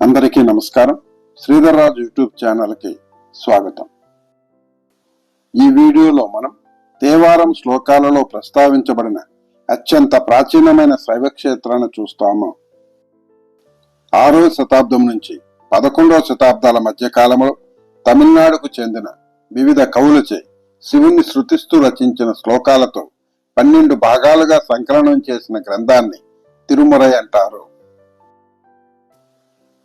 అందరికీ నమస్కారం. శ్రీధర్ రాజు యూట్యూబ్ ఛానల్కి స్వాగతం. ఈ వీడియోలో మనం దేవారం శ్లోకాలలో ప్రస్తావించబడిన అత్యంత ప్రాచీనమైన శైవ క్షేత్రాన్ని చూస్తాము. ఆరో శతాబ్దం నుంచి పదకొండవ శతాబ్దాల మధ్య కాలంలో తమిళనాడుకు చెందిన వివిధ కవులచే శివుణ్ణి శృతిస్తూ రచించిన శ్లోకాలతో పన్నెండు భాగాలుగా సంకలనం చేసిన గ్రంథాన్ని తిరుమరై అంటారు.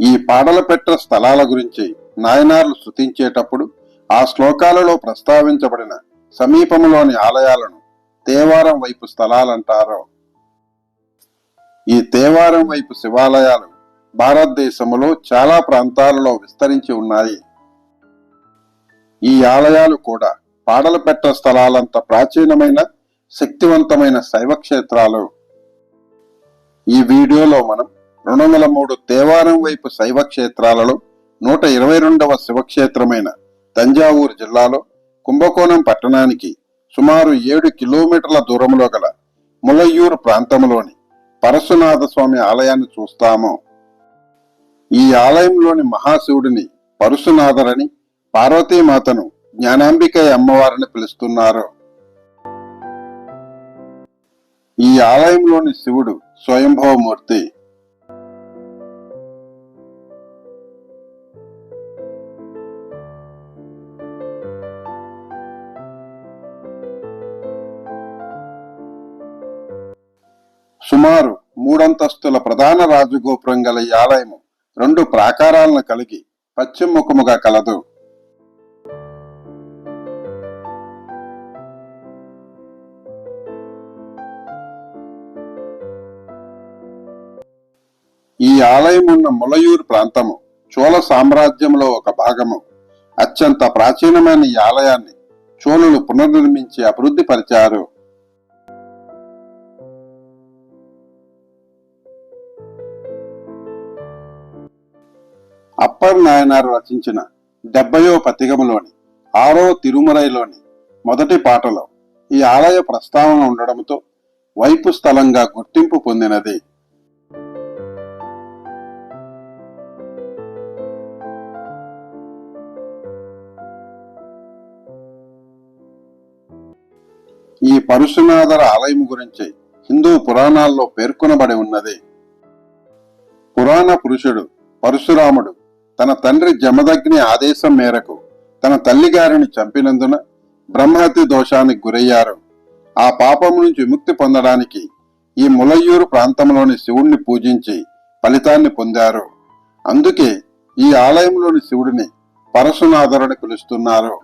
ఈ పాడలపెట్ట స్థలాల గురించి నాయనార్లు శృతించేటప్పుడు ఆ శ్లోకాలలో ప్రస్తావించబడిన సమీపంలోని ఆలయాలను తేవారం వైపు స్థలాలంటారు. ఈ తేవారం వైపు శివాలయాలు భారతదేశంలో చాలా ప్రాంతాలలో విస్తరించి ఉన్నాయి. ఈ ఆలయాలు కూడా పాడలపెట్ట స్థలాలంత ప్రాచీనమైన శక్తివంతమైన శైవ క్షేత్రాలు ఈ వీడియోలో మనం రెండు వందల మూడు దేవారం వైపు శైవ క్షేత్రాలలో నూట ఇరవై రెండవ శివక్షేత్రమైన తంజావూరు జిల్లాలో కుంభకోణం పట్టణానికి సుమారు ఏడు కిలోమీటర్ల దూరంలో గల ములయ్యూరు ప్రాంతంలోని పరశునాథ స్వామి ఆలయాన్ని చూస్తాము. ఈ ఆలయంలోని మహాశివుడిని పరశునాథరని పార్వతీమాతను జ్ఞానాంబిక అమ్మవారిని పిలుస్తున్నారు. ఈ ఆలయంలోని శివుడు స్వయంభవమూర్తి సుమారు మూడంతస్తుల ప్రధాన రాజగోపురం గల ఈ ఆలయము రెండు ప్రాకారాలను కలిగి పశ్చిమ ముఖముగా కలదు. ఈ ఆలయం ఉన్న ములయూరు ప్రాంతము చోళ సామ్రాజ్యంలో ఒక భాగము. అత్యంత ప్రాచీనమైన ఈ ఆలయాన్ని చోళులు పునర్నిర్మించి అభివృద్ధి పరిచారు. అప్పర్ నాయనారు రచించిన డెబ్బయో పతిగములోని ఆరో తిరుమలైలోని మొదటి పాటలో ఈ ఆలయ ప్రస్తావన ఉండడంతో వైపు స్థలంగా గుర్తింపు పొందినది. ఈ పరశునాథర ఆలయం గురించి హిందూ పురాణాల్లో పేర్కొనబడి ఉన్నది. పురాణ పురుషుడు పరశురాముడు తన తండ్రి జమదగ్ని ఆదేశం మేరకు తన తల్లిగారిని చంపినందున బ్రహ్మహత్య దోషానికి గురయ్యారు. ఆ పాపం నుంచి విముక్తి పొందడానికి ఈ ములయ్యూరు ప్రాంతంలోని శివుణ్ణి పూజించి ఫలితాన్ని పొందారు. అందుకే ఈ ఆలయంలోని శివుడిని పరశునాథరుని పిలుస్తున్నారు.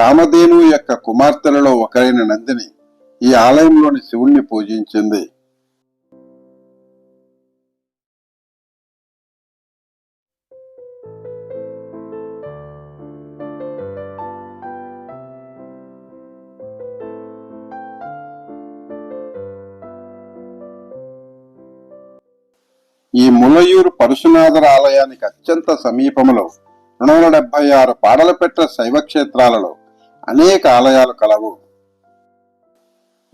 కామధేను యొక్క కుమార్తెలలో ఒకరైన నందిని ఈ ఆలయంలోని శివుణ్ణి పూజించింది. ఈ ములయూరు పరశునాథర ఆలయానికి అత్యంత సమీపంలో రెండు వందల డెబ్బై ఆరు పాడలపెట్ట శైవ క్షేత్రాలలో అనేక ఆలయాలు కలవు.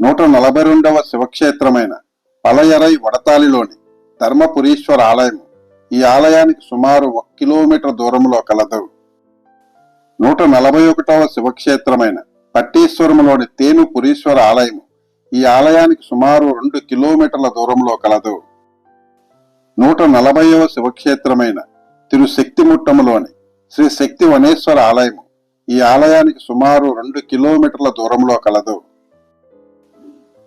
నూట నలభై రెండవ శివక్షేత్రమైన పలయరై వడతాలిలోని ధర్మపురీశ్వర ఆలయం ఈ ఆలయానికి సుమారు ఒక కిలోమీటర్ దూరంలో కలదు. నూట నలభై ఒకటవ శివక్షేత్రమైన పట్టీశ్వరములోని తేను పురీశ్వర ఆలయం ఈ ఆలయానికి సుమారు రెండు కిలోమీటర్ల దూరంలో కలదు. నూట నలభైవ శివక్షేత్రమైన తిరుశక్తిముట్టములోని శ్రీ శక్తి వనేశ్వర ఆలయం ఈ ఆలయానికి సుమారు రెండు కిలోమీటర్ల దూరంలో కలదు.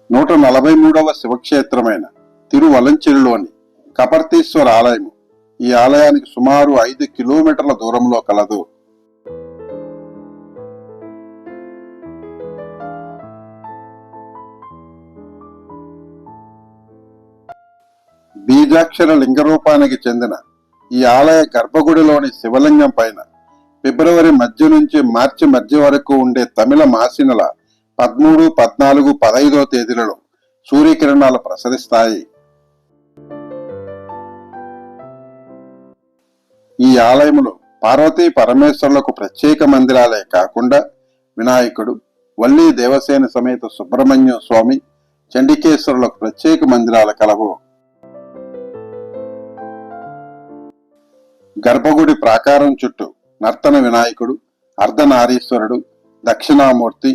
నూట నలభై మూడవ శివక్షేత్రమైన తిరువలంచెరులోని కపర్తీశ్వర ఆలయం ఈ ఆలయానికి సుమారు ఐదు కిలోమీటర్ల దూరంలో కలదు. బీజాక్షర లింగ రూపానికి చెందిన ఈ ఆలయ గర్భగుడిలోని శివలింగం పైన ఫిబ్రవరి మధ్య నుంచి మార్చి మధ్య వరకు ఉండే తమిళ మాసినల పదమూడు పద్నాలుగు పదైదో తేదీలలో సూర్యకిరణాలు ప్రసరిస్తాయి. ఈ ఆలయములో పార్వతీ పరమేశ్వరులకు ప్రత్యేక మందిరాలే కాకుండా వినాయకుడు వల్లి దేవసేన సమేత సుబ్రహ్మణ్య స్వామి చండికేశ్వరులకు ప్రత్యేక మందిరాలు కలవు. గర్భగుడి ప్రాకారం చుట్టూ నర్తన వినాయకుడు అర్ధనారీశ్వరుడు దక్షిణామూర్తి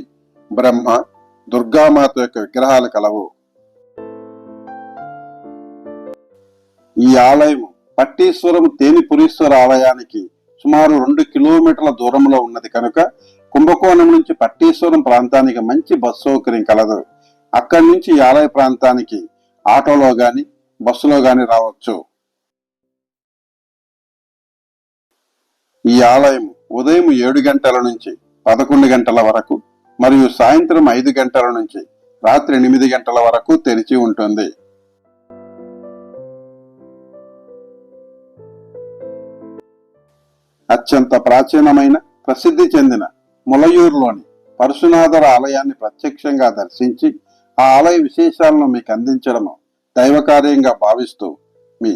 బ్రహ్మ దుర్గామాత యొక్క విగ్రహాలు కలవు. ఈ ఆలయం పట్టీశ్వరం తేనిపురీశ్వర ఆలయానికి సుమారు రెండు కిలోమీటర్ల దూరంలో ఉన్నది కనుక కుంభకోణం నుంచి పట్టీశ్వరం ప్రాంతానికి మంచి బస్ సౌకర్యం కలదు. అక్కడి నుంచి ఈ ఆలయ ప్రాంతానికి ఆటోలో గాని బస్సులో గాని రావచ్చు. ఈ ఆలయం ఉదయం ఏడు గంటల నుంచి పదకొండు గంటల వరకు మరియు సాయంత్రం ఐదు గంటల నుంచి రాత్రి ఎనిమిది గంటల వరకు తెరిచి ఉంటుంది. అత్యంత ప్రాచీనమైన ప్రసిద్ధి చెందిన ములయూరులోని పరశునాథర ఆలయాన్ని ప్రత్యక్షంగా దర్శించి ఆ ఆలయ విశేషాలను మీకు అందించడము దైవకార్యంగా భావిస్తూ మీ